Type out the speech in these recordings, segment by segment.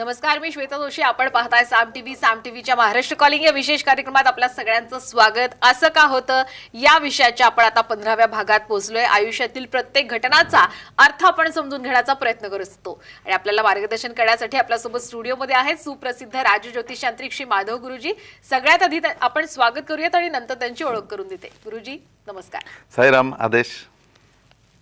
नमस्कार मी श्वेता जोशी. आपण पाहताय साम टीव्ही साम टीव्हीच्या महाराष्ट्र कॉलिंग या विशेष कार्यक्रमात आपल्या सगळ्यांचं स्वागत. असं का होतं? या विषयाच्या आपण आता पंधराव्या भागात पोहोचलोय. आयुष्यातील प्रत्येक घटनाचा अर्थ आपण समजून घेण्याचा प्रयत्न करत असतो. आणि आपल्याला मार्गदर्शन करण्यासाठी आपल्यासोबत स्टुडिओमध्ये आहेत सुप्रसिद्ध राजज्योतिषांत्रिक श्री माधव गुरुजी. सगळ्यात आधी आपण स्वागत करूयात आणि नंतर त्यांची ओळख करून देते. गुरुजी नमस्कार. साईराम आदेश.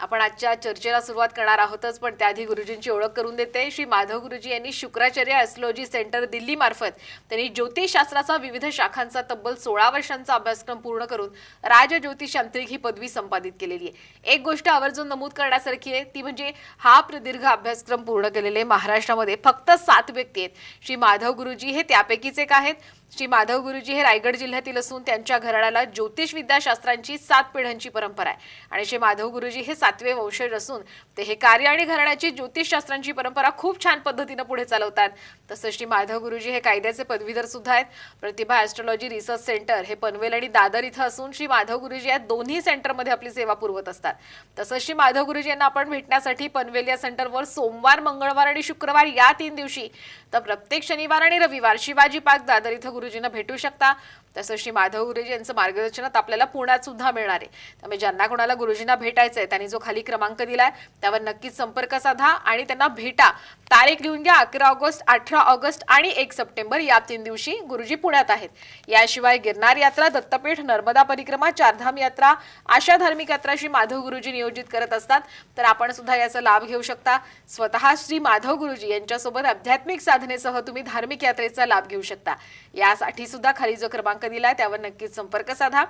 आपण आजच्या चर्चेला सुरुवात करणार आहोतच पण त्याआधी गुरुजींची ओळख करून देते. श्री माधव गुरुजी यांनी शुक्राचार्य ॲस्ट्रॉलॉजी सेंटर दिल्ली मार्फत त्यांनी ज्योतिषशास्त्राचा विविध शाखांचा तब्बल सोळा वर्षांचा अभ्यासक्रम पूर्ण करून राज ज्योतिषांत्रिक ही पदवी संपादित केलेली आहे. एक गोष्ट आवर्जून नमूद करण्यासारखी आहे ती म्हणजे हा प्रदीर्घ अभ्यासक्रम पूर्ण केलेले महाराष्ट्रामध्ये फक्त सात व्यक्ती आहेत. श्री माधव गुरुजी हे त्यापैकीच एक आहेत. श्री माधव गुरुजी हे रायगड जिल्ह्यातील असून त्यांच्या घराण्याला ज्योतिष विद्याशास्त्रांची सात पिढ्यांची परंपरा आहे. आणि श्री माधव गुरुजी हे सातवे वंशज असून ते हे कार्य आणि घराण्याची ज्योतिषशास्त्रांची परंपरा खूप छान पद्धतीनं पुढे चालवतात. तसंच श्री माधव गुरुजी हे कायद्याचे पदवीधर सुद्धा आहेत. प्रतिभा ॲस्ट्रॉलॉजी रिसर्च सेंटर हे पनवेल आणि दादर इथं असून श्री माधव गुरुजी या दोन्ही सेंटरमध्ये आपली सेवा पुरवत असतात. तसंच श्री माधव गुरुजी यांना आपण भेटण्यासाठी पनवेल या सेंटरवर सोमवार मंगळवार आणि शुक्रवार या तीन दिवशी तर प्रत्येक शनिवार आणि रविवार शिवाजी पार्क दादर इथं गुरुजींना भेटू शकता. तसं श्री माधव गुरुजी यांचं मार्गदर्शनात आपल्याला पुण्यात सुद्धा मिळणार आहे. त्यामुळे ज्यांना कोणाला गुरुजींना भेटायचं आहे त्यांनी जो खाली क्रमांक दिलाय त्यावर नक्कीच संपर्क साधा आणि त्यांना भेटा. तारीख लिहून घ्या अकरा ऑगस्ट अठरा ऑगस्ट आणि एक सप्टेंबर या तीन दिवशी गुरुजी पुण्यात आहेत. याशिवाय गिरनार यात्रा दत्तपीठ नर्मदा परिक्रमा चारधाम यात्रा अशा धार्मिक यात्रा श्री माधव गुरुजी नियोजित करत असतात. तर आपण सुद्धा याचा लाभ घेऊ शकता. स्वतः श्री माधव गुरुजी यांच्यासोबत आध्यात्मिक साधनेसह तुम्ही धार्मिक यात्रेचा लाभ घेऊ शकता. यासाठी सुद्धा खाली जो क्रमांक दिलाय त्यावर नक्कीच संपर्क साधा.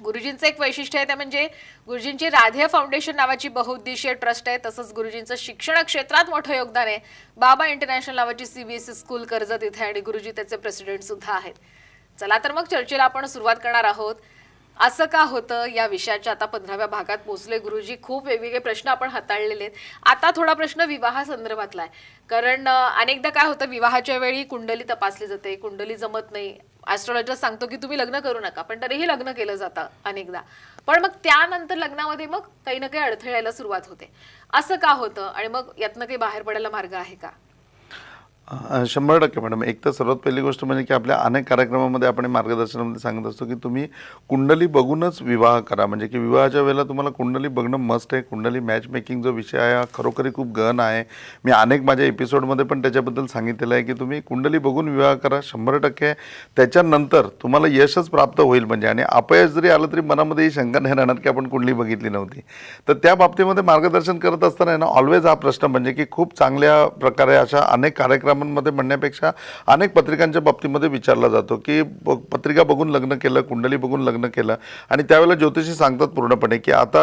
गुरुजींचं एक वैशिष्ट्य आहे ते म्हणजे गुरुजींची राधे फाउंडेशन नावाची बहुउद्देशीय ट्रस्ट आहे. तसंच गुरुजींचं शिक्षण क्षेत्रात मोठं योगदान आहे. बाबा इंटरनॅशनल नावाची सीबीएसई स्कूल कर्जत इथे आणि गुरुजी त्याचे प्रेसिडेंट सुद्धा आहेत. चला तर मग चर्चेला आपण सुरुवात करणार आहोत. असं का होतं या विषयाच्या आता पंधराव्या भागात पोहोचले गुरुजी. खूप वेगवेगळे प्रश्न आपण हाताळलेले आहेत. आता थोडा प्रश्न विवाहासंदर्भातला आहे. कारण अनेकदा काय होतं विवाहाच्या वेळी कुंडली तपासली जाते. कुंडली जमत नाही. ॲस्ट्रॉलॉजर सांगतो की तुम्ही लग्न करू नका पण तरीही लग्न केलं जातं अनेकदा. पण मग त्यानंतर लग्नामध्ये मग काही ना काही अडथळ्याला सुरुवात होते. असं का होतं? आणि मग यातनं काही बाहेर पडायला मार्ग आहे का? शंभर टक्के मॅडम. एक तर सर्वात पहिली गोष्ट म्हणजे की आपल्या अनेक कार्यक्रमामध्ये आपण मार्गदर्शनामध्ये सांगत असतो की तुम्ही कुंडली बघूनच विवाह करा. म्हणजे की विवाहाच्या वेळेला तुम्हाला कुंडली बघणं मस्ट आहे. कुंडली मॅच मेकिंग जो विषय आहे हा खरोखरी खूप गहन आहे. मी अनेक माझ्या एपिसोडमध्ये पण त्याच्याबद्दल सांगितलेलं आहे की तुम्ही कुंडली बघून विवाह करा शंभर टक्के. त्याच्यानंतर तुम्हाला यशच प्राप्त होईल म्हणजे. आणि अपयश जरी आलं तरी मनामध्ये ही शंका नाही राहणार की आपण कुंडली बघितली नव्हती. तर त्या बाबतीमध्ये मार्गदर्शन करत असताना ना ऑलवेज हा प्रश्न म्हणजे की खूप चांगल्या प्रकारे अशा अनेक कार्यक्रम कार्यक्रमांमध्ये म्हणण्यापेक्षा अनेक पत्रिकांच्या बाबतीमध्ये विचारला जातो की पत्रिका बघून लग्न केलं कुंडली बघून लग्न केलं आणि त्यावेळेला ज्योतिषी सांगतात पूर्णपणे की आता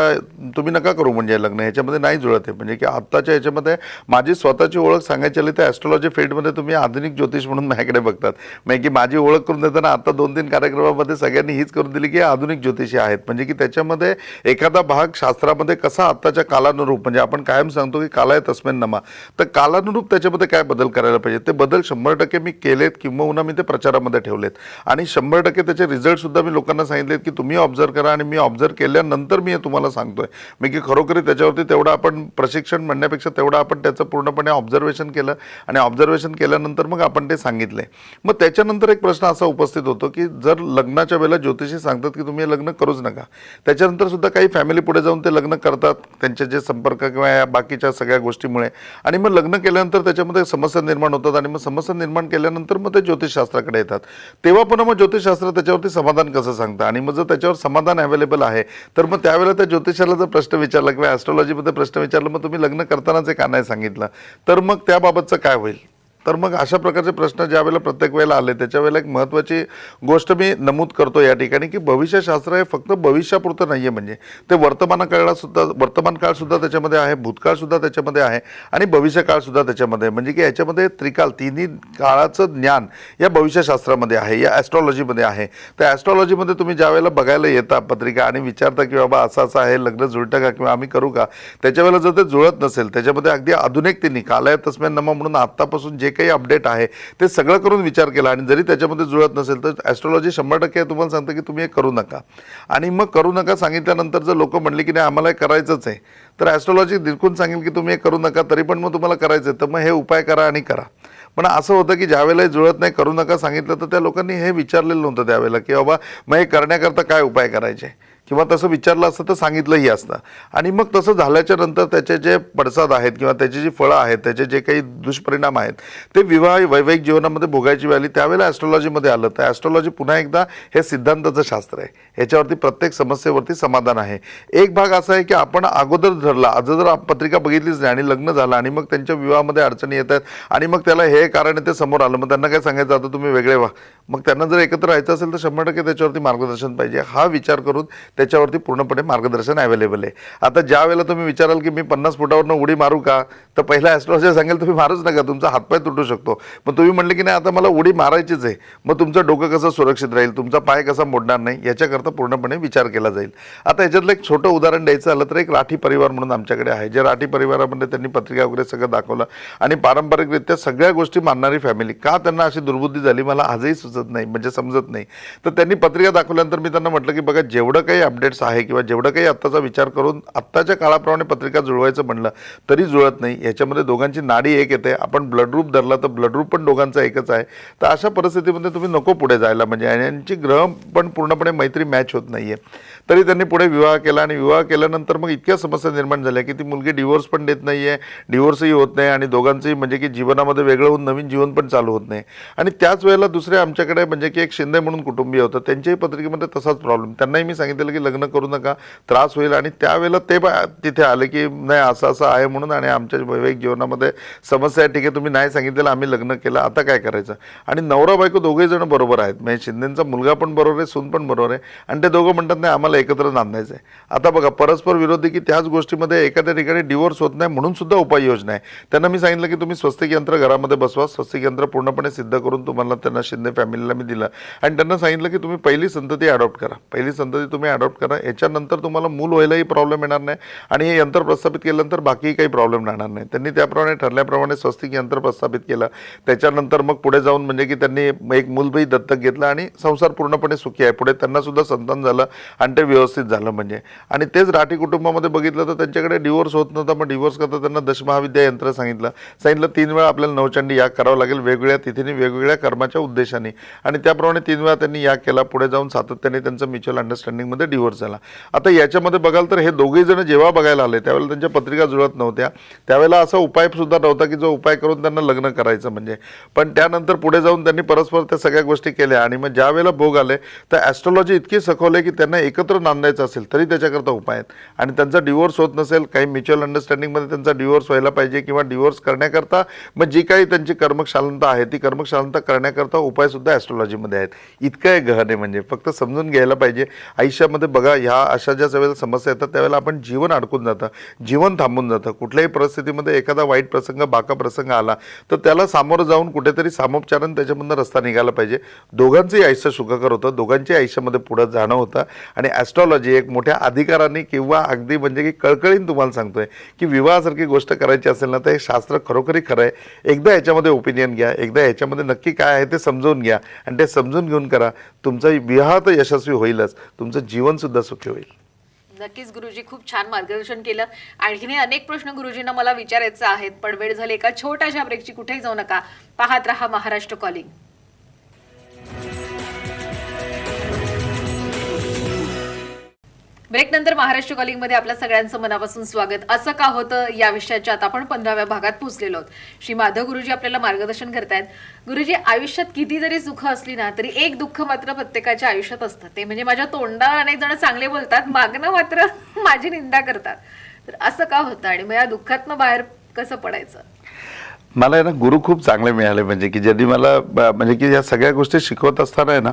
तुम्ही नका करू म्हणजे लग्न ह्याच्यामध्ये नाही जुळत आहे. म्हणजे की आत्ताच्या ह्याच्यामध्ये माझी स्वतःची ओळख सांगायची आली तर ॲस्ट्रॉलॉजी फील्डमध्ये तुम्ही आधुनिक ज्योतिष म्हणून माझ्याकडे बघतात. म्हणजे की माझी ओळख करून देताना आता दोन तीन कार्यक्रमामध्ये सगळ्यांनी हीच करून दिली की आधुनिक ज्योतिषी आहेत. म्हणजे की त्याच्यामध्ये एखादा भाग शास्त्रामध्ये कसा आत्ताच्या कालानुरूप म्हणजे आपण कायम सांगतो की कालाय तस्मेन नमा. तर कालानुरूप त्याच्यामध्ये काय बदल करायला पाहिजे. ते बदल शंभर टक्के मी केलेत किंवा मी ते प्रचारामध्ये ठेवलेत. आणि शंभर टक्के त्याचे रिझल्टसुद्धा मी लोकांना सांगितलेत की तुम्ही ऑब्झर्व करा आणि मी ऑब्झर्व केल्यानंतर मी हे तुम्हाला सांगतोय. मी की खरोखरी त्याच्यावरती तेवढं आपण प्रशिक्षण म्हणण्यापेक्षा तेवढं आपण त्याचं पूर्णपणे ऑब्झर्वेशन केलं आणि ऑब्झर्वेशन केल्यानंतर मग आपण ते सांगितले. मग त्याच्यानंतर एक प्रश्न असा उपस्थित होतो की जर लग्नाच्या वेळेला ज्योतिषी सांगतात की तुम्ही हे लग्न करूच नका. त्याच्यानंतर सुद्धा काही फॅमिली पुढे जाऊन ते लग्न करतात त्यांचे जे संपर्क किंवा या बाकीच्या सगळ्या गोष्टीमुळे. आणि मग लग्न केल्यानंतर त्याच्यामध्ये समस्या निर्माण होतात आणि मग समस्या निर्माण केल्यानंतर मग ते ज्योतिषशास्त्राकडे येतात. तेव्हा पुन्हा मग ज्योतिषशास्त्र त्याच्यावरती समाधान कसं सांगतं? आणि मग जर त्याच्यावर समाधान अवेलेबल आहे तर मग त्यावेळेला त्या ज्योतिषाला जर प्रश्न विचारला किंवा ॲस्ट्रॉलॉजीमध्ये प्रश्न विचारला मग तुम्ही लग्न करतानाच हे का नाही सांगितलं. तर मग त्याबाबतचं काय होईल? तर मग अशा प्रकारचे प्रश्न ज्या वेळेला प्रत्येक वेळेला आले त्याच्या वेळेला एक महत्त्वाची गोष्ट मी नमूद करतो या ठिकाणी की भविष्यशास्त्र हे फक्त भविष्यापुरतं नाही आहे म्हणजे ते वर्तमानकाळासुद्धा वर्तमान काळसुद्धा त्याच्यामध्ये आहे भूतकाळसुद्धा त्याच्यामध्ये आहे आणि भविष्यकाळसुद्धा त्याच्यामध्ये आहे. म्हणजे की याच्यामध्ये त्रिकाल तिन्ही काळाचं ज्ञान या भविष्यशास्त्रामध्ये आहे या ॲस्ट्रॉलॉजीमध्ये आहे त्या ॲस्ट्रॉलॉजीमध्ये तुम्ही ज्या वेळेला बघायला येता पत्रिका आणि विचारता की बाबा असं असं आहे लग्न जुळतं का किंवा आम्ही करू का त्याच्यावेळेला जर ते जुळत नसेल त्याच्यामध्ये अगदी आधुनिकतेनी काल आहे तस्म्यान नमा म्हणून आत्तापासून जे काही अपडेट आहे ते सगळं करून विचार केला आणि जरी त्याच्यामध्ये जुळत नसेल तर ॲस्ट्रॉलॉजी शंभर टक्के तुम्हाला सांगतं की तुम्ही हे करू नका. आणि मग करू नका सांगितल्यानंतर जर लोक म्हणले की नाही आम्हाला हे करायचंच आहे तर ॲस्ट्रॉलॉजी दिलकून सांगेल की तुम्ही हे करू नका तरी पण मग तुम्हाला करायचं आहे तर मग हे उपाय करा आणि करा. पण असं होतं की ज्यावेळेला जुळत नाही करू नका सांगितलं तर त्या लोकांनी हे विचारलेलं नव्हतं त्यावेळेला की बाबा मग हे करण्याकरता काय उपाय करायचे? किंवा तसं विचारलं असतं तर सांगितलंही असतं. आणि मग तसं झाल्याच्यानंतर त्याचे जे पडसाद आहेत किंवा त्याची जी फळं आहेत त्याचे जे काही दुष्परिणाम आहेत ते विवाह वैवाहिक जीवनामध्ये भोगायची वेळ आली त्यावेळेला ॲस्ट्रॉलॉजीमध्ये आलं. तर ॲस्ट्रॉलॉजी पुन्हा एकदा हे सिद्धांताचं शास्त्र आहे. ह्याच्यावरती प्रत्येक समस्येवरती समाधान आहे. एक भाग असा आहे की आपण अगोदर धरला आज जर पत्रिका बघितलीच नाही आणि लग्न झालं आणि मग त्यांच्या विवाहामध्ये अडचणी येतात आणि मग त्याला हे कारण ते समोर आलं मग त्यांना काय सांगायचं? आता तुम्ही वेगळे व्हा. मग त्यांना जर एकत्र राहायचं असेल तर शंभर टक्के त्याच्यावरती मार्गदर्शन पाहिजे. हा विचार करून त्याच्यावरती पूर्णपणे मार्गदर्शन अवेलेबल आहे. आता ज्या वेळेला तुम्ही विचाराल की मी पन्नास फुटावरनं उडी मारू का तर पहिला ॲस्ट्रॉलॉजर सांगेल तुम्ही मारूच नका तुमचा हातपाय तुटू शकतो. मग तुम्ही म्हणले की नाही आता मला उडी मारायचीच आहे मग तुमचं डोकं कसं सुरक्षित राहील? तुमचा पाय कसा मोडणार नाही? याच्याकरता पूर्णपणे विचार केला जाईल. आता याच्यातलं एक छोटं उदाहरण द्यायचं झालं तर एक राठी परिवार म्हणून आमच्याकडे आहे जे राठी परिवारामध्ये त्यांनी पत्रिका वगैरे सगळं दाखवलं आणि पारंपरिकरित्या सगळ्या गोष्टी मानणारी फॅमिली का त्यांना अशी दुर्बुद्धी झाली? मला आजही सुचत नाही म्हणजे समजत नाही. तर त्यांनी पत्रिका दाखवल्यानंतर मी त्यांना म्हटलं की बघा जेवढं काही अपडेट्स आहे किंवा जेवढं काही आत्ताचा विचार करून आत्ताच्या काळाप्रमाणे पत्रिका जुळवायचं म्हणलं तरी जुळत नाही. याच्यामध्ये दोघांची नाडी एक येते. आपण ब्लड ग्रुप धरला तर ब्लड ग्रुप पण दोघांचा एकच आहे. तर अशा परिस्थितीमध्ये तुम्ही नको पुढे जायला म्हणजे आणि यांची ग्रह पण पूर्णपणे मैत्री मॅच होत नाही आहे तरी त्यांनी पुढे विवाह केला आणि विवाह केल्यानंतर मग इतक्या समस्या निर्माण झाल्या की ती मुलगी डिवोर्स पण देत नाही आहे डिवोर्सही होत नाही आणि दोघांचंही म्हणजे की जीवनामध्ये वेगळं होऊन नवीन जीवन पण चालू होत नाही. आणि त्याच वेळेला दुसरे आमच्याकडे म्हणजे की एक शिंदे म्हणून कुटुंबीय होतं. त्यांच्याही पत्रिकेमध्ये तसाच प्रॉब्लेम त्यांनाही मी सांगितलेलं की लग्न करू नका त्रास होईल. आणि त्यावेळेला ते बा- तिथे आले की नाही असं असं आहे म्हणून आणि आमच्या वैवाहिक जीवनामध्ये समस्या आहे ठीक आहे तुम्ही नाही सांगितलेलं आम्ही लग्न केलं आता काय करायचं? आणि नवरा बायको दोघे जण बरोबर आहेत. म्हणजे शिंदेचा मुलगा पण बरोबर आहे सून पण बरोबर आहे. आणि ते दोघं म्हणतात नाही आम्हाला एकत्र नांदायचं आहे. आता बघा परस्पर विरोधी की त्याच गोष्टीमध्ये एखाद्या ठिकाणी डिवोर्स होत नाही म्हणून सुद्धा उपाययोजना आहे. त्यांना मी सांगितलं की तुम्ही स्वस्तिक यंत्र घरामध्ये बसवा स्वस्तिक यंत्र पूर्णपणे सिद्ध करून तुम्हाला त्यांना शिंदे फॅमिलीला मी दिलं. आणि त्यांना सांगितलं की तुम्ही पहिली संतती अडॉप्ट करा. पहिली संतती तुम्ही अडॉप्ट करा. याच्यानंतर तुम्हाला मूल व्हायलाही प्रॉब्लेम येणार नाही. आणि हे यंत्र प्रस्थापित केल्यानंतर बाकीही काही प्रॉब्लेम राहणार नाही. त्यांनी त्याप्रमाणे ठरल्याप्रमाणे स्वस्तिक यंत्र प्रस्थापित केलं. त्याच्यानंतर मग पुढे जाऊन म्हणजे की त्यांनी एक मूलबाई दत्तक घेतलं आणि संसार पूर्णपणे सुखी आहे. पुढे त्यांनासुद्धा संतान झालं आणि ते व्यवस्थित झालं म्हणजे. आणि तेच राठी कुटुंबामध्ये बघितलं तर त्यांच्याकडे डिवोर्स होत नव्हता मग डिवोर्स करता त्यांना दशमहाविद्या यंत्र सांगितलं. सांगितलं तीन वेळा आपल्याला नवचंडी याग करावं लागेल वेगवेगळ्या तिथीने वेगवेगळ्या कर्माच्या उद्देशाने. आणि त्याप्रमाणे तीन वेळा त्यांनी याग केला. पुढे जाऊन सातत्याने त्यांचं म्युच्युअल अंडरस्टँडिंगमध्ये डिवोर्स झाला. आता याच्यामध्ये बघाल तर हे दोघेही जण जेव्हा बघायला आले त्यावेळेला त्यांच्या पत्रिका जुळत नव्हत्या. त्यावेळेला असा उपाय सुद्धा नव्हता की जो उपाय करून त्यांना लग्न करायचं म्हणजे. पण त्यानंतर पुढे जाऊन त्यांनी परस्पर त्या सगळ्या गोष्टी केल्या आणि मग ज्या वेळेला भोग आले तर ॲस्ट्रॉलॉजी इतकी सखवले की त्यांना एकत्र नांदायचं असेल तरी त्याच्याकरता उपाय आहेत. आणि त्यांचा डिवोर्स होत नसेल काही म्युच्युअल अंडरस्टँडिंगमध्ये त्यांचा डिवोर्स व्हायला पाहिजे किंवा डिवोर्स करण्याकरता मग जी काही त्यांची कर्मशालनता आहे ती कर्मशालनता करण्याकरता उपायसुद्धा ॲस्ट्रॉलॉजीमध्ये आहेत. इतकं आहे गहन आहे म्हणजे फक्त समजून घ्यायला पाहिजे. आयुष्यामध्ये बघा ह्या अशा ज्या वेळेला समस्या येतात त्यावेळेला आपण जीवन अडकून जातं जीवन थांबून जातं. कुठल्याही परिस्थितीमध्ये एखादा वाईट प्रसंग बाका प्रसंग आला तर त्याला सामोरं जाऊन कुठेतरी सामोपचारानं त्याच्यामधनं रस्ता निघाला पाहिजे. दोघांचंही आयुष्य सुखकर होतं. दोघांच्याही आयुष्यामध्ये पुढं जाणं होतं. आणि ॲस्ट्रॉलॉजी एक मोठ्या अधिकाराने किंवा अगदी म्हणजे की कळकळीन तुम्हाला सांगतोय की विवाहासारखी गोष्ट करायची असेल ना तर हे शास्त्र खरोखरी खरं आहे. एकदा याच्यामध्ये ओपिनियन घ्या. एकदा याच्यामध्ये नक्की काय आहे ते समजून घ्या. आणि ते समजून घेऊन करा. तुमचा विवाह तर यशस्वी होईलच. तुमचं जीवन जीवनसुद्धा सुखी होईल. नक्कीच गुरुजी खूप छान मार्गदर्शन केलं. आणखीने अनेक प्रश्न गुरुजींना मला विचारायचे आहेत पण वेळ झाली एका छोट्याशा ब्रेकची कुठेही जाऊ नका. पाहत रहा महाराष्ट्र कॉलिंग ब्रेक नंतर महाराष्ट्र कॉलिंगमध्ये आपल्या सगळ्यांचं मनापासून स्वागत. असं का होतं? या विषयाच्या आता आपण पंधराव्या भागात पोहोचलेलो आहोत. श्री माधव गुरुजी आपल्याला मार्गदर्शन करतायत. गुरुजी आयुष्यात किती जरी सुख असली ना तरी एक दुःख मात्र प्रत्येकाच्या आयुष्यात असतं. ते म्हणजे माझ्या तोंडावर अनेक जण चांगले बोलतात मागणं मात्र माझी निंदा करतात. तर असं का होतं? आणि मग या दुःखातनं बाहेर कसं पडायचं? मला आहे ना गुरु खूप चांगले मिळाले. म्हणजे की ज्यांनी मला ब- म्हणजे की या सगळ्या गोष्टी शिकवत असताना आहे ना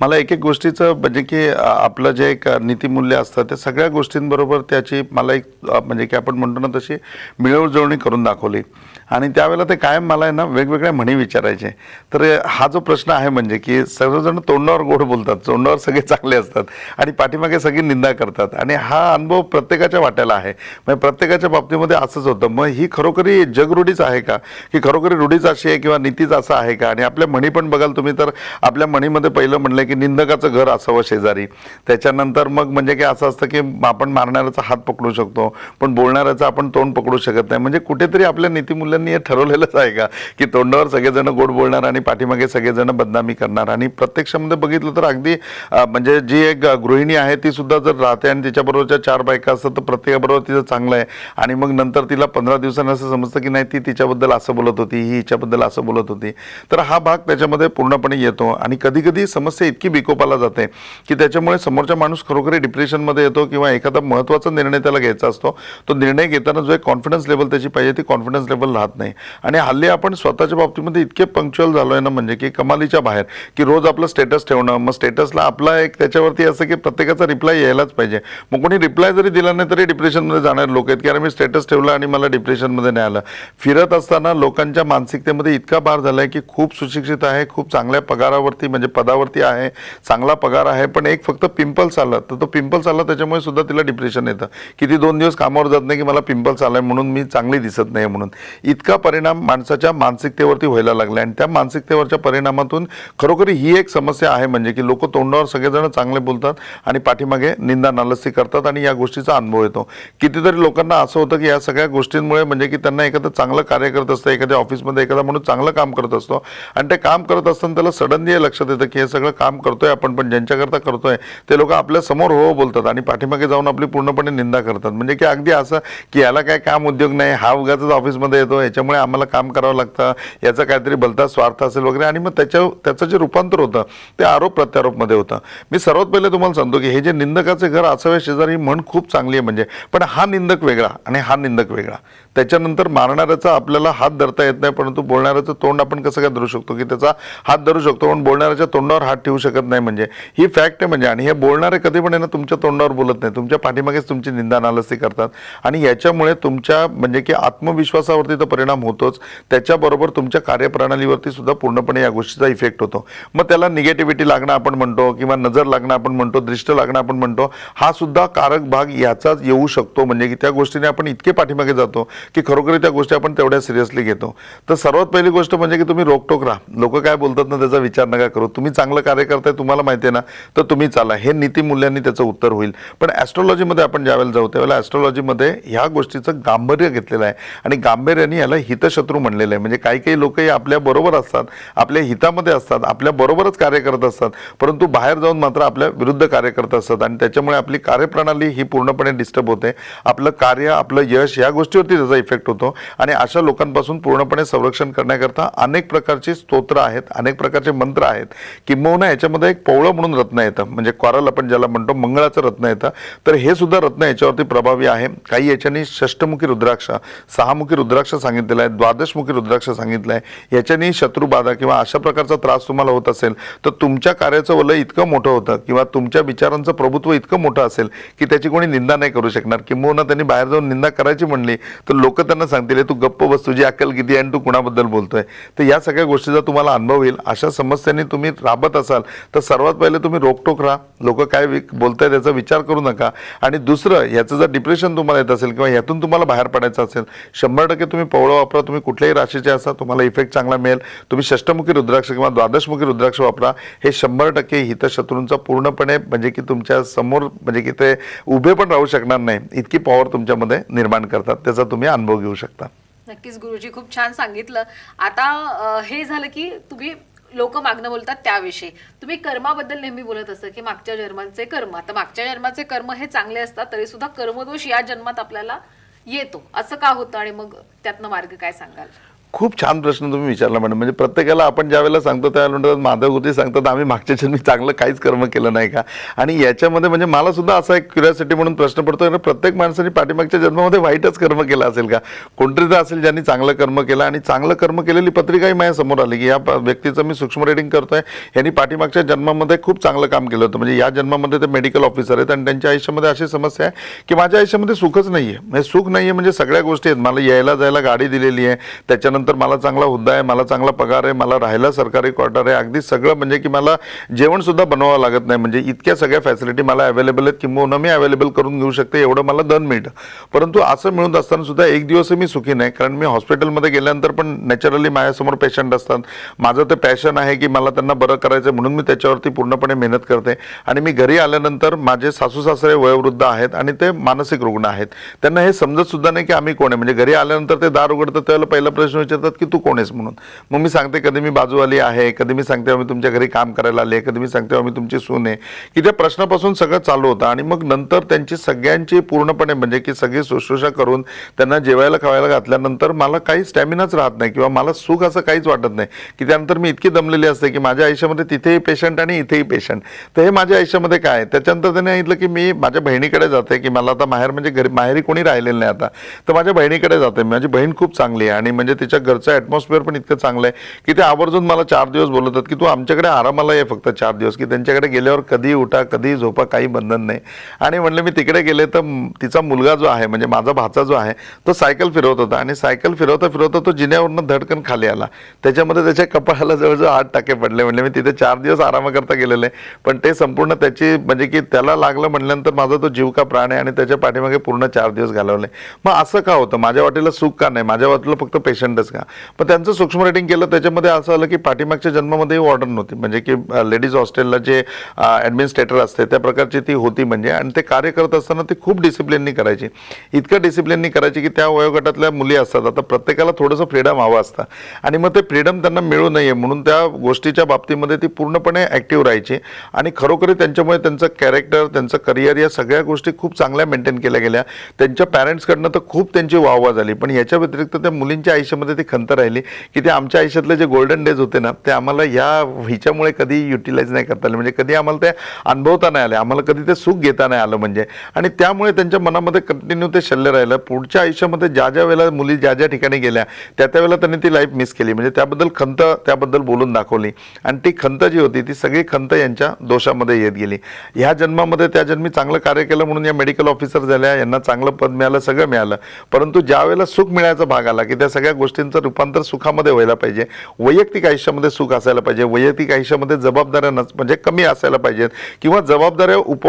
मला एक एक गोष्टीचं म्हणजे की आपलं जे एक नीतिमूल्य असतं त्या सगळ्या गोष्टींबरोबर त्याची मला एक म्हणजे की आपण म्हणतो ना तशी मिळवजुळवणी करून दाखवली. आणि त्यावेळेला ते कायम मला आहे ना वेगवेगळ्या म्हणी विचारायचे. तर हा जो प्रश्न आहे म्हणजे की सर्वजण तोंडावर गोड बोलतात तोंडावर सगळे चांगले असतात आणि पाठीमागे सगळी निंदा करतात. आणि हा अनुभव प्रत्येकाच्या वाट्याला आहे. म्हणजे प्रत्येकाच्या बाबतीमध्ये असंच होतं. मग ही खरोखरी जगरूढीच आहे का? की खरोखर रूढीच अशी आहे किंवा नीतीच असं आहे का? आणि आपल्या म्हणी पण बघाल तुम्ही तर आपल्या म्हणीमध्ये पहिलं म्हणलं की निंदकाचं घर असावं शेजारी. त्याच्यानंतर मग म्हणजे की असं असतं की आपण मारणाऱ्याचा हात पकडू शकतो पण बोलणाऱ्याचं आपण तोंड पकडू शकत नाही. म्हणजे कुठेतरी आपल्या नीतीमूल्यांनी हे ठरवलेलंच आहे का? की तोंडावर सगळेजण गोड बोलणार आणि पाठीमागे सगळेजण बदनामी करणार. आणि प्रत्यक्षामध्ये बघितलं तर अगदी म्हणजे जी एक गृहिणी आहे ती सुद्धा जर राहते आणि तिच्याबरोबरच्या चार बायका असतात तर प्रत्येकाबरोबर तिचं चांगलं आहे. आणि मग नंतर तिला पंधरा दिवसांनी असं समजतं की नाही ती तिच्याबद्दल असं असं बोलत होती ही हिच्याबद्दल असं बोलत होती. तर हा भाग त्याच्यामध्ये पूर्णपणे येतो आणि कधीकधी समस्या इतकी बिकोपाला जाते की त्याच्यामुळे समोरचा माणूस खरोखरी डिप्रेशनमध्ये येतो किंवा एखादा महत्त्वाचा निर्णय त्याला घ्यायचा असतो. तो निर्णय घेताना जो एक कॉन्फिडन्स लेवल त्याची पाहिजे ती कॉन्फिडन्स लेवल राहत नाही. आणि हल्ली आपण स्वतःच्या बाबतीमध्ये इतके पंक्च्युअल झालो आहे ना म्हणजे की कमालीच्या बाहेर की रोज आपलं स्टेटस ठेवणं मग स्टेटसला आपला एक त्याच्यावरती असं की प्रत्येकाचा रिप्लाय यायलाच पाहिजे. मग कोणी रिप्लाय जरी दिला नाही तरी डिप्रेशनमध्ये जाणारे लोक आहेत की अरे मी स्टेटस ठेवलं आणि मला डिप्रेशनमध्ये नाही आलं. फिरत असताना लोकांच्या मानसिकतेमध्ये इतका भार झाला आहे की खूप सुशिक्षित आहे खूप चांगल्या पगारावरती म्हणजे पदावरती आहे चांगला पगार आहे पण एक फक्त पिंपल्स आलं तर तो पिंपल्स आला त्याच्यामुळे सुद्धा तिला डिप्रेशन येतं. की ती दोन दिवस कामावर जात नाही की मला पिंपल्स आला आहे म्हणून मी चांगली दिसत नाही म्हणून. इतका परिणाम माणसाच्या मानसिकतेवरती व्हायला लागला आणि त्या मानसिकतेवरच्या परिणामातून खरोखर ही एक समस्या आहे म्हणजे की लोक तोंडावर सगळेजण चांगले बोलतात आणि पाठीमागे निंदा नालस्ती करतात आणि या गोष्टीचा अनुभव येतो. कितीतरी लोकांना असं होतं की या सगळ्या गोष्टींमुळे म्हणजे की त्यांना एखादं चांगलं कार्य करत असतं एखाद्या ऑफिसमध्ये एखादा माणूस चांगलं काम करत असतो आणि ते काम करत असताना त्याला सडनली हे लक्षात येतं की हे सगळं काम करतोय आपण पण ज्यांच्याकरता करतोय ते लोक आपल्यासमोर हो, हो बोलतात आणि पाठीमागे जाऊन आपली पूर्णपणे निंदा करतात. म्हणजे की अगदी असं की याला काय काम उद्योग नाही हा उगाच ऑफिसमध्ये येतो याच्यामुळे आम्हाला काम करावं लागतं याचा काहीतरी भलता स्वार्थ असेल वगैरे आणि मग त्याच्या त्याचं जे रूपांतर होतं ते आरोप प्रत्यारोपमध्ये होतं. मी सर्वात पहिले तुम्हाला सांगतो की हे जे निंदकाचे घर असावे शेजारी ही म्हण खूप चांगली आहे म्हणजे पण हा निंदक वेगळा आणि हा निंदक वेगळा. त्याच्यानंतर मारणाऱ्याचा आपल्याला हा हात धरता येत नाही परंतु बोलणाऱ्याचं तोंड आपण कसं काय धरू शकतो? की त्याचा हात धरू शकतो पण बोलणाऱ्याच्या तोंडावर हात ठेवू शकत नाही म्हणजे. ही फॅक्ट आहे म्हणजे. आणि हे बोलणारे कधी पण आहे ना तुमच्या तोंडावर बोलत नाही. तुमच्या पाठीमागेच तुमची निंदा नालस्ती करतात. आणि याच्यामुळे तुमच्या म्हणजे की आत्मविश्वासावरती तर परिणाम होतोच. त्याच्याबरोबर तुमच्या कार्यप्रणालीवरती सुद्धा पूर्णपणे या गोष्टीचा इफेक्ट होतो. मग त्याला निगेटिव्हिटी लागणं आपण म्हणतो किंवा नजर लागणं आपण म्हणतो दृष्ट लागणं आपण म्हणतो हा सुद्धा कारक भाग याचाच येऊ शकतो. म्हणजे की त्या गोष्टीने आपण इतके पाठीमागे जातो की खरोखर त्या गोष्टी आपण तेवढ्या सिरियसली घेतो. तर सर्वात पहिली गोष्ट म्हणजे की तुम्ही रोकटोक राहा. लोक काय बोलतात ना त्याचा विचार नका करू. तुम्ही चांगलं कार्य करताय तुम्हाला माहिती आहे ना तर तुम्ही चाला. हे नीतिमूल्यांनी त्याचं उत्तर होईल. पण ॲस्ट्रॉलॉजीमध्ये आपण ज्यावेळेला जाऊ त्यावेळेला ॲस्ट्रॉलॉजीमध्ये ह्या गोष्टीचं गांभीर्य घेतलेलं आहे. आणि गांभीर्याने याला हितशत्रू म्हणलेलं आहे. म्हणजे काही काही लोकही आपल्याबरोबर आपल्या बरोबर असतात आपल्या हितामध्ये असतात आपल्या बरोबरच कार्य करत असतात. परंतु बाहेर जाऊन मात्र आपल्या विरुद्ध कार्य करत असतात. आणि त्याच्यामुळे आपली कार्यप्रणाली ही पूर्णपणे डिस्टर्ब होते. आपलं कार्य आपलं यश या गोष्टीवरती त्याचा इफेक्ट होतो. आणि अशा लोकांपासून पूर्णपणे संरक्षण करण्याकरता अनेक प्रकारची स्तोत्र आहेत अनेक प्रकारचे मंत्र आहेत किंबहुना याच्यामध्ये एक पवळं म्हणून रत्न येतं. म्हणजे क्वारल आपण ज्याला म्हणतो मंगळाचं रत्न येतं. तर हे सुद्धा रत्न याच्यावरती प्रभावी आहे. काही याच्यानी षष्टमुखी रुद्राक्ष सहामुखी रुद्राक्ष सांगितलेलं आहे द्वादशमुखी रुद्राक्ष सांगितलं आहे. याच्यानी शत्रुबाधा किंवा अशा प्रकारचा त्रास तुम्हाला होत असेल तर तुमच्या कार्याचं वलय इतकं मोठं होतं किंवा तुमच्या विचारांचं प्रभुत्व इतकं मोठं असेल की त्याची कोणी निंदा नाही करू शकणार. किंबहुना त्यांनी बाहेर जाऊन निंदा करायची म्हणली तर लोक त्यांना सांगतील तू गप्प बस तुझी अक्कल किती आणि तू कुणाबद्दल बोलतोय? तर या सगळ्या गोष्टीचा तुम्हाला अनुभव येईल. अशा समस्यांनी तुम्ही राबत असाल तर सर्वात पहिले तुम्ही रोकटोक राहा. लोक काय बोलत बोलतायत याचा विचार करू नका. आणि दुसरं याचं जर डिप्रेशन तुम्हाला येत असेल किंवा यातून तुम्हाला बाहेर पडायचं असेल शंभर टक्के तुम्ही पवळं वापरा. तुम्ही कुठल्याही राशीचे असा तुम्हाला इफेक्ट चांगला मिळेल. तुम्ही षष्टमुखी रुद्राक्ष किंवा द्वादशमुखी रुद्राक्ष वापरा. हे शंभर टक्के हितशत्रूंचा पूर्णपणे म्हणजे की तुमच्यासमोर म्हणजे की ते उभे पण राहू शकणार नाही. इतकी पॉवर तुमच्यामध्ये निर्माण करतात. त्याचा तुम्ही अनुभव घेऊ शकता. नक्कीच गुरुजी खूप छान सांगितलं. आता हे झालं की तुम्ही लोक मागणं बोलतात त्याविषयी. तुम्ही कर्माबद्दल नेहमी बोलत असत की मागच्या जन्मांचे कर्म. आता मागच्या जन्माचे कर्म हे चांगले असतात तरी सुद्धा कर्मदोष या जन्मात आपल्याला येतो. असं का होतं आणि मग त्यातनं मार्ग काय सांगाल? खूप छान प्रश्न तुम्ही विचारला मॅडम. म्हणजे प्रत्येकाला आपण ज्या वेळेला सांगतो त्यावेळेला म्हणतात माधव गुरुजी सांगतात आम्ही मागच्या जन्मी चांगलं काहीच कर्म केलं नाही का? आणि याच्यामध्ये म्हणजे मला सुद्धा असा एक क्युरियासिटी म्हणून प्रश्न पडतो कारण प्रत्येक माणसाने पाठीमागच्या जन्मामध्ये वाईटच कर्म केलं असेल का? कोणतरी तर असेल ज्यांनी चांगलं कर्म केलं आणि चांगलं कर्म केलेली पत्रिकाही माझ्यासमोर आली की या व्यक्तीचं मी सूक्ष्म रेटिंग करतोय. यांनी पाठीमागच्या जन्मामध्ये खूप चांगलं काम केलं होतं. म्हणजे या जन्मामध्ये ते मेडिकल ऑफिसर आहेत आणि त्यांच्या आयुष्यामध्ये अशी समस्या आहे की माझ्या आयुष्यामध्ये सुखच नाही आहे म्हणजे सुख नाही आहे म्हणजे सगळ्या गोष्टी आहेत. मला यायला जायला गाडी दिलेली आहे. त्याच्यानंतर त्यानंतर मला चांगला हुद्दा आहे मला चांगला पगार आहे मला राहायला सरकारी क्वार्टर आहे. अगदी सगळं म्हणजे की मला जेवणसुद्धा बनवावं लागत नाही. म्हणजे इतक्या सगळ्या फॅसिलिटी मला अवेलेबल आहेत किंवा मी अवेलेबल करून घेऊ शकते एवढं मला दन मिळतं. परंतु असं मिळून असताना सुद्धा एक दिवस मी सुखी नाही. कारण मी हॉस्पिटलमध्ये गेल्यानंतर पण नॅचरली माझ्यासमोर पेशंट असतात. माझं ते पॅशन आहे की मला त्यांना बरं करायचं आहे म्हणून मी त्याच्यावरती पूर्णपणे मेहनत करते. आणि मी घरी आल्यानंतर माझे सासू सासरे वयोवृद्ध आहेत आणि ते मानसिक रुग्ण आहेत. त्यांना हे समजत सुद्धा नाही की आम्ही कोण आहे. म्हणजे घरी आल्यानंतर ते दार उघडतं त्याला पहिला प्रश्न विचारतात की तू कोण आहेस म्हणून. मग मी सांगते कधी मी बाजूवाली आहे कधी मी सांगते आम्ही तुमच्या घरी काम करायला आले कधी मी सांगते आम्ही तुमची सून आहे. की त्या प्रश्नापासून सगळं चालू होतं आणि मग नंतर त्यांची सगळ्यांची पूर्णपणे म्हणजे की सगळी शुश्रूषा करून त्यांना जेवायला खावायला घातल्यानंतर मला काही स्टॅमिनाच राहत नाही किंवा मला सुख असं काहीच वाटत नाही. की त्यानंतर मी इतकी दमलेली असते की माझ्या आयुष्यामध्ये तिथेही पेशंट आणि इथेही पेशंट तर हे माझ्या आयुष्यामध्ये काय त्याच्यानंतर त्याने सांगितलं की मी माझ्या बहिणीकडे जाते की मला आता माहेर म्हणजे घरी माहेरी कोणी राहिलेलं नाही आता. तर माझ्या बहिणीकडे जाते. माझी बहीण खूप चांगली आहे आणि म्हणजे तिच्या घरचं ॲटमॉस्फिअर पण इतकं चांगलं आहे की ते आवर्जून मला चार दिवस बोलवतात की तू आमच्याकडे आरामाला ये फक्त चार दिवस की त्यांच्याकडे गेल्यावर कधी उठा कधी झोपा काही बंधन नाही. आणि म्हणलं मी तिकडे गेले तर तिचा मुलगा जो आहे म्हणजे माझा भाचा जो आहे तो सायकल फिरवत होता. आणि सायकल फिरवता फिरवता तो जिन्यावरनं धडकन खाली आला. त्याच्यामध्ये त्याच्या कपाळाला जवळजवळ आठ टाके पडले. म्हणजे मी तिथे चार दिवस आरामाकरता गेलेले पण ते संपूर्ण त्याची म्हणजे की त्याला लागलं म्हटल्यानंतर माझा तो जीव का प्राण आहे आणि त्याच्या पाठीमागे पूर्ण चार दिवस घालवले. मग असं का होतं? माझ्या वाटेला सुख का नाही? माझ्या वाटेला फक्त पेशंटच का? पण त्यांचं सूक्ष्म रेटिंग केलं त्याच्यामध्ये असं आलं की पाठीमागच्या जन्मामध्ये ऑर्डर नव्हती. म्हणजे की लेडीज हॉस्टेलला जे ॲडमिनिस्ट्रेटर असते त्या प्रकारची ती होती म्हणजे. आणि ते कार्य करत असताना ती खूप डिसिप्लिननी करायची. इतकं डिसिप्लिननी करायची की त्या वयोगटातल्या मुली असतात. आता प्रत्येकाला थोडंसं फ्रीडम हवं असतं. आणि मग ते फ्रीडम त्यांना मिळू नये म्हणून त्या गोष्टीच्या बाबतीमध्ये ती पूर्णपणे ॲक्टिव्ह राहायची. आणि खरोखर त्यांच्यामुळे त्यांचं कॅरेक्टर त्यांचं करिअर या सगळ्या गोष्टी खूप चांगल्या मेंटेन केल्या गेल्या. त्यांच्या पॅरेंट्सकडनं तर खूप त्यांची वाहवा झाली. पण याच्या व्यतिरिक्त त्या मुलींच्या आयुष्यामध्ये ती खंत राहिली की ते आमच्या आयुष्यातले जे गोल्डन डेज होते ना ते आम्हाला या हिच्यामुळे कधी युटिलाइज नाही करता आले. म्हणजे कधी आम्हाला ते अनुभवता नाही आले. आम्हाला कधी ते सुख घेता नाही आलं म्हणजे. आणि त्यामुळे त्यांच्या मनामध्ये कंटिन्यू ते शल्य राहिलं. पुढच्या आयुष्यामध्ये ज्या ज्या वेळेला मुली ज्या ज्या ठिकाणी गेल्या त्या त्या वेळेला त्यांनी ती लाईफ मिस केली. म्हणजे त्याबद्दल खंत त्याबद्दल बोलून दाखवली. आणि ती खंत जी होती ती सगळी खंत यांच्या दोषामध्ये येत गेली. ह्या जन्मामध्ये त्या जन्मी चांगलं कार्य केलं म्हणून या मेडिकल ऑफिसर झाल्या. यांना चांगलं पद मिळालं सगळं मिळालं. परंतु ज्या वेळेला सुख मिळायचा भाग आला की त्या सगळ्या गोष्टी गोष्टींचं रूपांतर सुखामध्ये व्हायला पाहिजे. वैयक्तिक आयुष्यामध्ये सुख असायला पाहिजे. वैयक्तिक आयुष्यामध्ये जबाबदाऱ्या नस म्हणजे कमी असायला पाहिजेत. किंवा जबाबदाऱ्या उप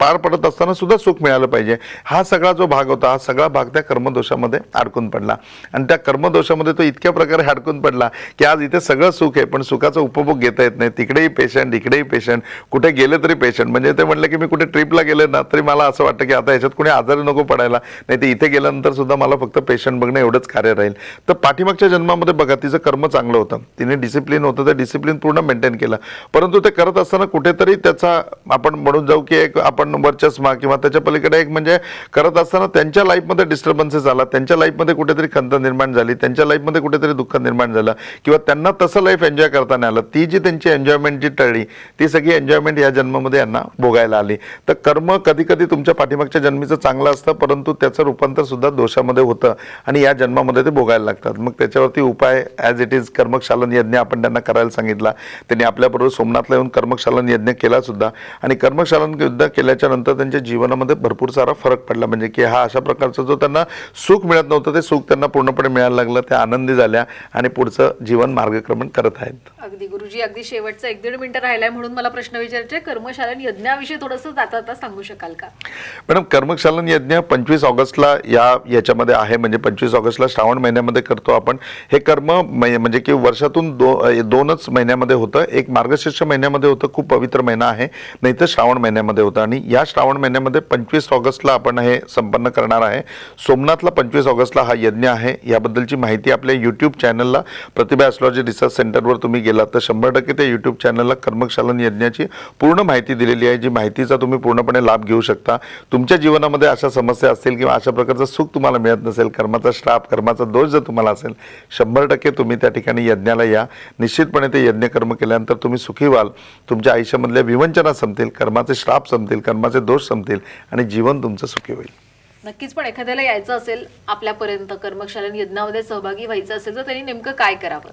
पार पडत असताना सुद्धा सुख मिळालं पाहिजे. हा सगळा जो भाग होता हा सगळा भाग त्या कर्मदोषामध्ये अडकून पडला. आणि त्या कर्मदोषामध्ये तो इतक्या प्रकारे अडकून पडला की आज इथे सगळं सुख आहे पण सुखाचा उपभोग घेता येत नाही. तिकडेही पेशंट इकडेही पेशंट कुठे गेले तरी पेशंट म्हणजे ते म्हणलं की मी कुठे ट्रिपला गेले ना तरी मला असं वाटतं की आता याच्यात कुणी आजारी नको पडायला. नाही ते इथे गेल्यानंतर सुद्धा मला फक्त पेशंट बघणं एवढंच कार्य राहील. तर पाठीमागच्या जन्मामध्ये बघा तिचं कर्म चांगलं होतं. तिने डिसिप्लिन होतं ते डिसिप्लिन पूर्ण मेंटेन केलं. परंतु ते करत असताना कुठेतरी त्याचा आपण म्हणून जाऊ की एक आपण वर्चस्मा किंवा त्याच्या पलीकडे एक म्हणजे करत असताना त्यांच्या लाईफमध्ये डिस्टर्बन्सेस आला त्यांच्या लाईफमध्ये कुठेतरी खंत निर्माण झाली त्यांच्या लाईफमध्ये कुठेतरी दुःख निर्माण झालं किंवा त्यांना तसं लाईफ एन्जॉय करता नाही आलं. ती जी त्यांची एन्जॉयमेंट जी टळली ती सगळी एन्जॉयमेंट या जन्मामध्ये यांना भोगायला आली. तर कर्म कधी कधी तुमच्या पाठीमागच्या जन्मीचं चांगलं असतं परंतु त्याचं रूपांतर सुद्धा दोषामध्ये होतं आणि या जन्मामध्ये ते भोगायला लागतात. मग त्याच्यावरती उपाय ॲज इट इज कर्मशालन यज्ञ आपण त्यांना करायला सांगितला. त्यांनी आपल्याबरोबर सोमनाथला येऊन कर्मशालन यज्ञ केला सुद्धा. आणि कर्मशालन युद्ध केल्याच्यानंतर त्यांच्या जीवनामध्ये भरपूर सारा फरक पडला. म्हणजे की हा अशा प्रकारचा जो त्यांना सुख मिळत नव्हतं ते सुख त्यांना पूर्णपणे मिळायला लागलं त्या आनंदी झाल्या आणि पुढचं जीवन मार्गक्रमण करत आहेत. अगदी गुरुजी अगदी शेवटचं एक दीड मिनिटं राहिलाय म्हणून मला प्रश्न विचारायचे. कर्मशालन यज्ञाविषयी थोडंसं जाता जाता सांगू शकाल का? मॅडम कर्मशालन यज्ञ पंचवीस ऑगस्टला या याच्यामध्ये आहे. म्हणजे पंचवीस ऑगस्टला श्रावण महिन्यामध्ये करतो आपण. हे कर्म मै- म्हणजे की वर्षातून दो दोनच महिन्यामध्ये होतं. एक मार्गशीर्ष महिन्यामध्ये होतं खूप पवित्र महिना आहे. नाही तर श्रावण महिन्यामध्ये होतं. आणि या श्रावण महिन्यामध्ये पंचवीस ऑगस्टला आपण हे संपन्न करणार आहे. सोमनाथला पंचवीस ऑगस्टला हा यज्ञ आहे. याबद्दलची माहिती आपल्या यूट्यूब चॅनलला प्रतिभा ॲस्ट्रॉलॉजी रिसर्च सेंटरवर तुम्ही गेलात तर शंभर टक्के त्या यूट्यूब चॅनलला कर्मशालन यज्ञाची पूर्ण माहिती दिलेली आहे जी माहितीचा तुम्ही पूर्णपणे लाभ घेऊ शकता. तुमच्या जीवनामध्ये अशा समस्या असतील किंवा अशा प्रकारचं सुख तुम्हाला मिळत नसेल कर्माचा श्राप कर्माचा दोष जर तुम्हाला असेल. शंभर टक्के तुम्ही त्या ठिकाणी यज्ञाला या. निश्चितपणे ते यज्ञ कर्म केल्यानंतर तुम्ही सुखी व्हाल. तुमच्या आयुष्यामधल्या विवंचना संपतील कर्माचे श्राप संपतील कर्माचे दोष संपतील आणि जीवन तुमचं सुखी होईल. नक्कीच पण एखाद्याला यायचं असेल आपल्यापर्यंत कर्मशालन यज्ञामध्ये सहभागी व्हायचं असेल तर त्यांनी नेमकं काय करावं?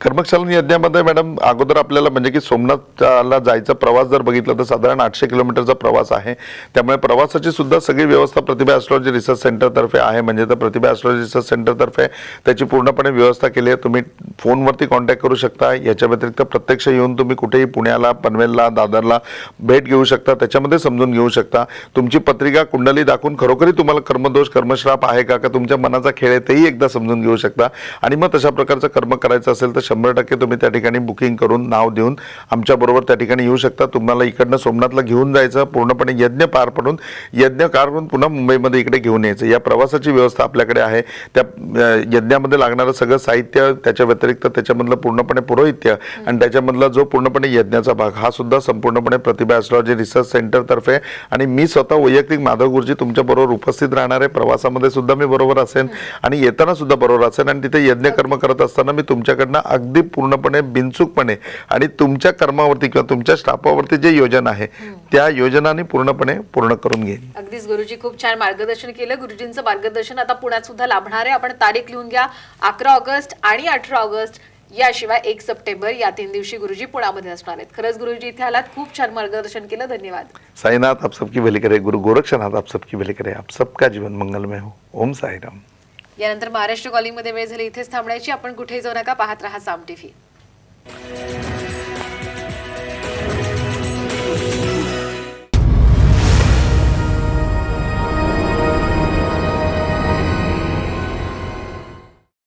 कर्मक्षालन यज्ञामध्ये मॅडम अगोदर आपल्याला म्हणजे की सोमनाथला जायचा प्रवास जर बघितला तर साधारण आठशे किलोमीटरचा प्रवास आहे. त्यामुळे प्रवासाची सुद्धा सगळी व्यवस्था प्रतिभा ॲस्ट्रॉलॉजी रिसर्च सेंटरतर्फे आहे. म्हणजे तर प्रतिभा ॲस्ट्रॉलॉजी रिसर्च सेंटरतर्फे त्याची पूर्णपणे व्यवस्था केली आहे. तुम्ही फोनवरती कॉन्टॅक्ट करू शकता. याच्या व्यतिरिक्त प्रत्यक्ष येऊन तुम्ही कुठेही पुण्याला पनवेलला दादरला भेट घेऊ शकता. त्याच्यामध्ये समजून घेऊ शकता. तुमची पत्रिका कुंडली दाखवून खरोखरी तुम्हाला कर्मदोष कर्मश्राप आहे का का तुमच्या मनाचा खेळ आहे तेही एकदा समजून घेऊ शकता. आणि मग तशा प्रकारचं कर्म करायचं असेल तर शंभर टक्के तुम्ही त्या ठिकाणी बुकिंग करून नाव देऊन आमच्याबरोबर त्या ठिकाणी येऊ शकता. तुम्हाला इकडनं सोमनाथला घेऊन जायचं पूर्णपणे यज्ञ पार पडून यज्ञ कार करून पुन्हा मुंबईमध्ये इकडे घेऊन यायचं. या प्रवासाची व्यवस्था आपल्याकडे आहे. त्या यज्ञामध्ये लागणारं सगळं साहित्य त्याच्या व्यतिरिक्त त्याच्यामधलं पूर्णपणे पुरोहित्य आणि त्याच्यामधला जो पूर्णपणे यज्ञाचा भाग हा सुद्धा संपूर्णपणे प्रतिभा ॲस्ट्रॉलॉजी रिसर्च सेंटरतर्फे आणि मी स्वतः वैयक्तिक माधव गुरुजी तुमच्याबरोबर उपस्थित राहणार आहे. प्रवासामध्ये सुद्धा मी बरोबर असेन आणि येताना सुद्धा बरोबर असेन आणि तिथे यज्ञकर्म करत असताना मी तुमच्याकडनं अगदी पूर्णपणे बिनचूकपणे आणि तुमच्या कर्मावरती किंवा तुमच्या स्टाफावरती जे योजना आहे त्या योजनाने पूर्णपणे पूर्ण करून घेईन अगदीच गुरुजी खूप छान मार्गदर्शन केलं. गुरुजींचं मार्गदर्शन आता पुण्यात सुद्धा लाभणार. आहे आपण तारीख लिहून घ्या. अकरा ऑगस्ट आणि अठरा ऑगस्ट. याशिवाय एक सप्टेंबर या तीन दिवशी गुरुजी पुण्यामध्ये असणार आहेत. खरंच गुरुजी इथे आलात. खूप छान मार्गदर्शन केलं. धन्यवाद. साईनाथ आप सबकी भली करे गुरु गोरक्षनाथ आप सबकी भली करे आप सबका जीवन मंगलमय हो. ओम साईराम. यानंतर महाराष्ट्र कॉलिंगमध्ये वेळ झाली. इथेच थांबण्याची आपण कुठेही जाऊ नका. पाहत राहा साम टीव्ही.